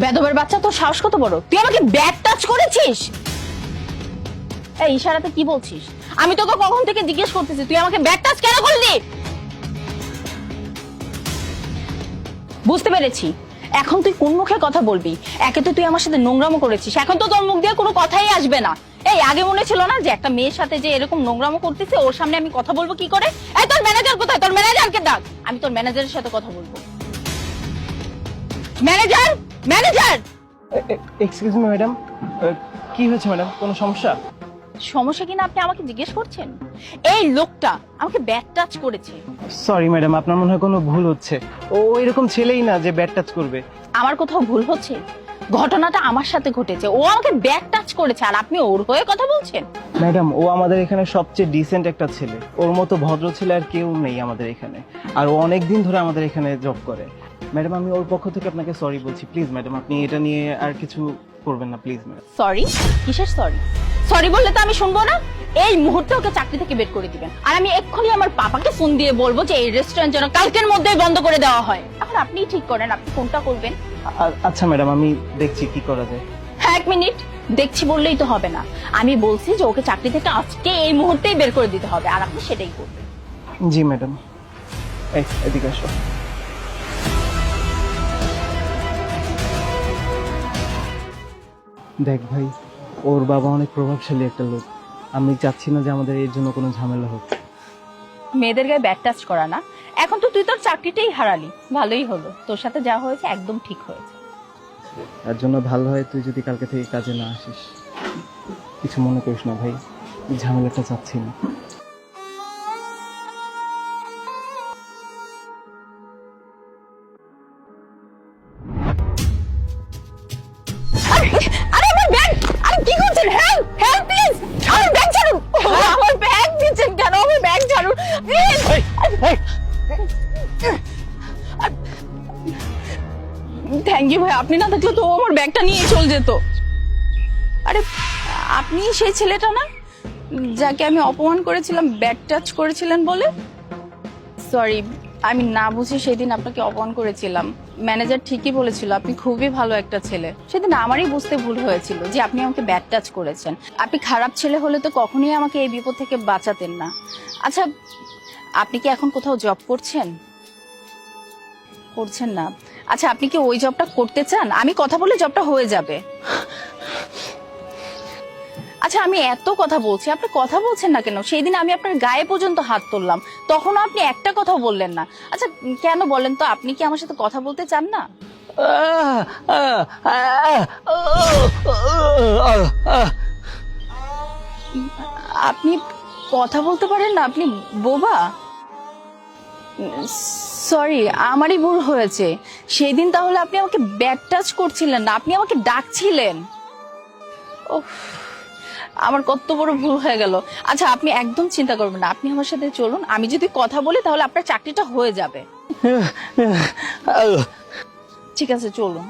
বেদবের বাচ্চা তোর সাহস কত বড়? তুই আমাকে ব্যাট টাচ করেছিস? এই ইশারাতে কি বলছিস? আমি তোকে কখন থেকে জিজ্ঞেস করতেছি, তুই আমাকে ব্যাট টাচ কেন করলি? বুঝতে পেরেছি। এখন তুই কোন মুখে কথা বলবি? একে তো তুই আমার সাথে নোংরামো করেছিস। এখন তো তোর মুখ দিয়ে কোনো কথাই আসবে না। এই, আগে মনে ছিল না যে একটা মেয়ের সাথে যে এরকম নোংরামো করতেছে, ওর সামনে আমি কথা বলব কি করে? এই, তোর ম্যানেজার কোথায়? তোর ম্যানেজারকে ডাক। আমি তোর ম্যানেজারের সাথে কথা বলব। Manager manager excuse me madam কি হয়েছে ম্যাডাম কোনো সমস্যা? সমস্যা কিনা আপনি আমাকে জিজ্ঞেস করছেন? এই লোকটা আমাকে ব্যাট টাচ করেছে। সরি ম্যাডাম আপনার মনে হয় কোনো ভুল হচ্ছে। ও এরকম ছেলেই না যে ব্যাট টাচ করবে। আমার কোথাও ভুল হচ্ছে? ঘটনাটা আমার সাথে ঘটেছে। ও আমাকে ব্যাট টাচ করেছে আর আপনি ওর হয়ে কথা বলছেন? ম্যাডাম ও আমাদের এখানে সবচেয়ে ডিসেন্ট একটা ছেলে। ওর মতো ভদ্র ছেলে আর কেউ নেই আমাদের এখানে। আর ও অনেক দিন ধরে আমাদের এখানে জব করে। ম্যাডাম আমি ওর পক্ষ থেকে আপনাকে সরি বলছি। প্লিজ ম্যাডাম আপনি এটা নিয়ে আর কিছু করবেন না প্লিজ ম্যাডাম সরি কিসের সরি সরি বললে তো আমি শুনব না। এই মুহূর্তে ওকে চাকরি থেকে বের করে দিবেন। আর আমি এক্ষুনি আমার পাপাকে ফোন দিয়ে বলব যে এই রেস্টুরেন্ট যেন কালকের মধ্যেই বন্ধ করে দেওয়া হয়। এখন আপনি ঠিক করেন আপনি ফোনটা করবেন। আচ্ছা ম্যাডাম আমি দেখছি কি করা যায়। হ্যাঁ এক মিনিট। দেখছি বললেই তো হবে না। আমি বলছি যে ওকে চাকরি থেকে আজকে এই মুহূর্তেই বের করে দিতে হবে আর আপনি সেটাই করবেন। জি ম্যাডাম। এই এদিকে আসো। দেখ ভাই ওর বাবা অনেক প্রভাবশালী একটা লোক। আমি চাচ্ছি না যে আমাদের এর জন্য কোনো ঝামেলা হোক। মেয়েদের গায়ে ব্যাট টাচ করা না। এখন তো তুই তোর চাকরিটাই হারালি। ভালোই হলো। তোর সাথে যা হয়েছে একদম ঠিক হয়েছে। তার জন্য ভালো হয় তুই যদি কালকে থেকে কাজে না আসিস। কিছু মনে করিস না ভাই। ঝামেলাটা চাচ্ছি না। থ্যাংক ইউ ভাই। আপনি না থাকলে তো আমার ব্যাগটা নিয়ে চলে যেত। আরে, আপনি সেই ছেলেটা না, যাকে আমি অপমান করেছিলাম, ব্যাগ টাচ করেছিলেন বলে? সরি আমি না বুঝে সেদিন আপনাকে অপমান করেছিলাম। ম্যানেজার ঠিকই বলেছিল, আপনি খুবই ভালো একটা ছেলে। সেদিন আমারই বুঝতে ভুল হয়েছিল যে আপনি আমাকে ব্যাড টাচ করেছেন। আপনি খারাপ ছেলে হলে তো কখনোই আমাকে এই বিপদ থেকে বাঁচাতেন না। আচ্ছা আপনি কি এখন কোথাও জব করছেন? করছেন না। আচ্ছা আপনি কি ওই জবটা করতে চান? আমি কথা বলে জবটা হয়ে যাবে। আচ্ছা আমি এত কথা বলছি, আপনি কথা বলছেন না কেন? সেই দিন আমি আপনার গায়ে পর্যন্ত হাত তুললাম। তখনও আপনি একটা কথা বললেন না। আচ্ছা কেন বলেন তো? আপনি কি আমার সাথে কথা বলতে চান না? আপনি কথা বলতে পারেন না? আপনি বোবা? সরি আমারই ভুল হয়েছে। সেই দিন তাহলে আপনি আমাকে ব্যাড টাচ করছিলেন না আপনি আমাকে ডাকছিলেন। ও আমার কত বড় ভুল হয়ে গেল। আচ্ছা আপনি একদম চিন্তা করবেন না আপনি আমার সাথে চলুন আমি যদি কথা বলি তাহলে আপনার চাকরিটা হয়ে যাবে। ঠিক আছে চলুন।